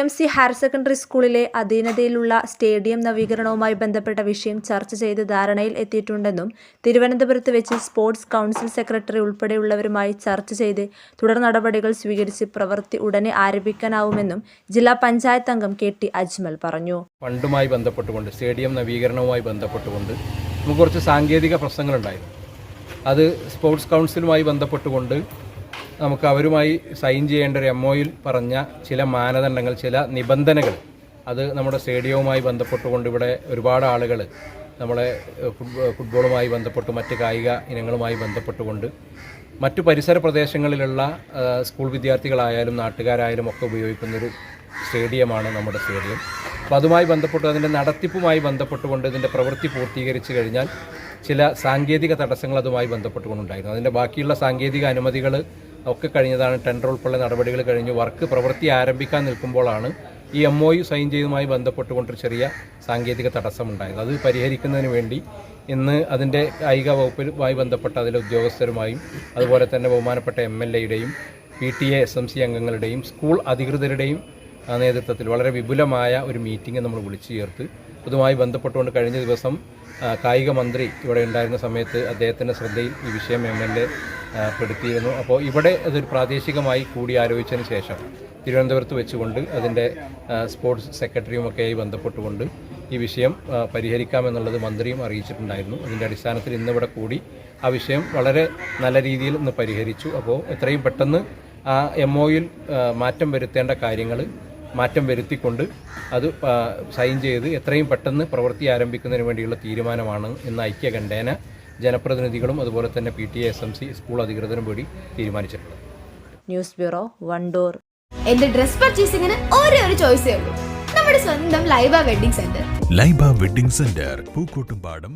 M C higher secondary സ്കൂളിലെ അധീനതയിലുള്ള stadium നവീകരണവുമായി ബന്ധപ്പെട്ട വിഷയം ചർച്ച ചെയ്ത് ധാരണയിൽ എത്തിയിട്ടുണ്ടെന്നും തിരുവനന്തപുരത്ത് വെച്ച് സ്പോർട്സ് കൗൺസിൽ സെക്രട്ടറി ഉൾപ്പെടെയുള്ളവരുമായി ചർച്ച ചെയ്ത് തുടർ നടപടികൾ സ്വീകരിച്ച് പ്രവൃത്തി ഉടനെ ആരംഭിക്കാനാവുമെന്നും ജില്ലാ പഞ്ചായത്ത് അംഗം കെ ടി അജ്മൽ പറഞ്ഞു. ഫണ്ടുമായി ബന്ധപ്പെട്ടുകൊണ്ട് സ്റ്റേഡിയം നവീകരണവുമായി ബന്ധപ്പെട്ടുകൊണ്ട് നമുക്ക് കുറച്ച് സാങ്കേതിക പ്രശ്നങ്ങളുണ്ടായിരുന്നു. അത് സ്പോർട്സ് കൗൺസിലുമായി ബന്ധപ്പെട്ടുകൊണ്ട് നമുക്ക് അവരുമായി സൈൻ ചെയ്യേണ്ട ഒരു എം ഒയിൽ പറഞ്ഞ ചില മാനദണ്ഡങ്ങൾ ചില നിബന്ധനകൾ. അത് നമ്മുടെ സ്റ്റേഡിയവുമായി ബന്ധപ്പെട്ടുകൊണ്ട് ഇവിടെ ഒരുപാട് ആളുകൾ നമ്മളെ ഫുട്ബോളുമായി ബന്ധപ്പെട്ട് മറ്റ് കായിക ഇനങ്ങളുമായി ബന്ധപ്പെട്ടുകൊണ്ട് മറ്റു പരിസര പ്രദേശങ്ങളിലുള്ള സ്കൂൾ വിദ്യാർത്ഥികളായാലും നാട്ടുകാരായാലും ഒക്കെ ഉപയോഗിക്കുന്നൊരു സ്റ്റേഡിയമാണ് നമ്മുടെ സ്റ്റേഡിയം. അപ്പോൾ അതുമായി ബന്ധപ്പെട്ട് അതിന്റെ നടത്തിപ്പുമായി ബന്ധപ്പെട്ടുകൊണ്ട് ഇതിന്റെ പ്രവൃത്തി പൂർത്തീകരിച്ചു കഴിഞ്ഞാൽ ചില സാങ്കേതിക തടസ്സങ്ങൾ അതുമായി ബന്ധപ്പെട്ടുകൊണ്ടുണ്ടായിരുന്നു. അതിന്റെ ബാക്കിയുള്ള സാങ്കേതിക അനുമതികൾ ഒക്കെ കഴിഞ്ഞതാണ് ടെൻഡർ ഉൾപ്പെടെ നടപടികൾ കഴിഞ്ഞ്. വർക്ക് പ്രവൃത്തി ആരംഭിക്കാൻ നിൽക്കുമ്പോഴാണ് ഈ എം ഒ യു സൈൻ ചെയ്തതുമായി ബന്ധപ്പെട്ടുകൊണ്ടൊരു ചെറിയ സാങ്കേതിക തടസ്സമുണ്ടായത്. അത് പരിഹരിക്കുന്നതിന് വേണ്ടി ഇന്ന് അതിന്റെ കായിക വകുപ്പുമായി ബന്ധപ്പെട്ട അതിലെ ഉദ്യോഗസ്ഥരുമായും അതുപോലെ തന്നെ ബഹുമാനപ്പെട്ട എം എൽ എയുടെയും P T A S M C അംഗങ്ങളുടെയും school അധികൃതരുടെയും നേതൃത്വത്തിൽ വളരെ വിപുലമായ ഒരു മീറ്റിംഗ് നമ്മൾ വിളിച്ചു ചേർത്ത്. അതുമായി ബന്ധപ്പെട്ടുകൊണ്ട് കഴിഞ്ഞ ദിവസം കായിക മന്ത്രി ഇവിടെ ഉണ്ടായിരുന്ന സമയത്ത് അദ്ദേഹത്തിന്റെ ശ്രദ്ധയിൽ ഈ വിഷയം എം എൽ എ പെടുത്തിയിരുന്നു. അപ്പോൾ ഇവിടെ അതൊരു പ്രാദേശികമായി കൂടി ആലോചിച്ചതിന് ശേഷം തിരുവനന്തപുരത്ത് വെച്ചുകൊണ്ട് അതിന്റെ സ്പോർട്സ് സെക്രട്ടറിയുമൊക്കെയായി ബന്ധപ്പെട്ടുകൊണ്ട് ഈ വിഷയം പരിഹരിക്കാമെന്നുള്ളത് മന്ത്രിയും അറിയിച്ചിട്ടുണ്ടായിരുന്നു. അതിന്റെ അടിസ്ഥാനത്തിൽ ഇന്നിവിടെ കൂടി ആ വിഷയം വളരെ നല്ല രീതിയിൽ ഇന്ന് പരിഹരിച്ചു. അപ്പോൾ എത്രയും പെട്ടെന്ന് ആ എം ഒയിൽ മാറ്റം വരുത്തേണ്ട കാര്യങ്ങൾ മാറ്റം വരുത്തിക്കൊണ്ട് അത് സൈൻ ചെയ്ത് എത്രയും പെട്ടെന്ന് പ്രവൃത്തി ആരംഭിക്കുന്നതിന് വേണ്ടിയുള്ള തീരുമാനമാണ് ഇന്ന് ഐക്യകണ്ഠേന ജനപ്രതിനിധികളും അതുപോലെ തന്നെ P T S M C school അധികൃതരും കൂടി തീരുമാനിച്ചിട്ടുള്ളത് ന്യൂസ് ബ്യൂറോ വണ്ടൂർ. എന്റെ ഡ്രസ് പർച്ചേസിംഗിന് ഒരേ ഒരു ചോയ്സേ ഉള്ളൂ. നമ്മുടെ സ്വന്തം Laiba wedding centre. Laiba wedding centre Pookkottumpadam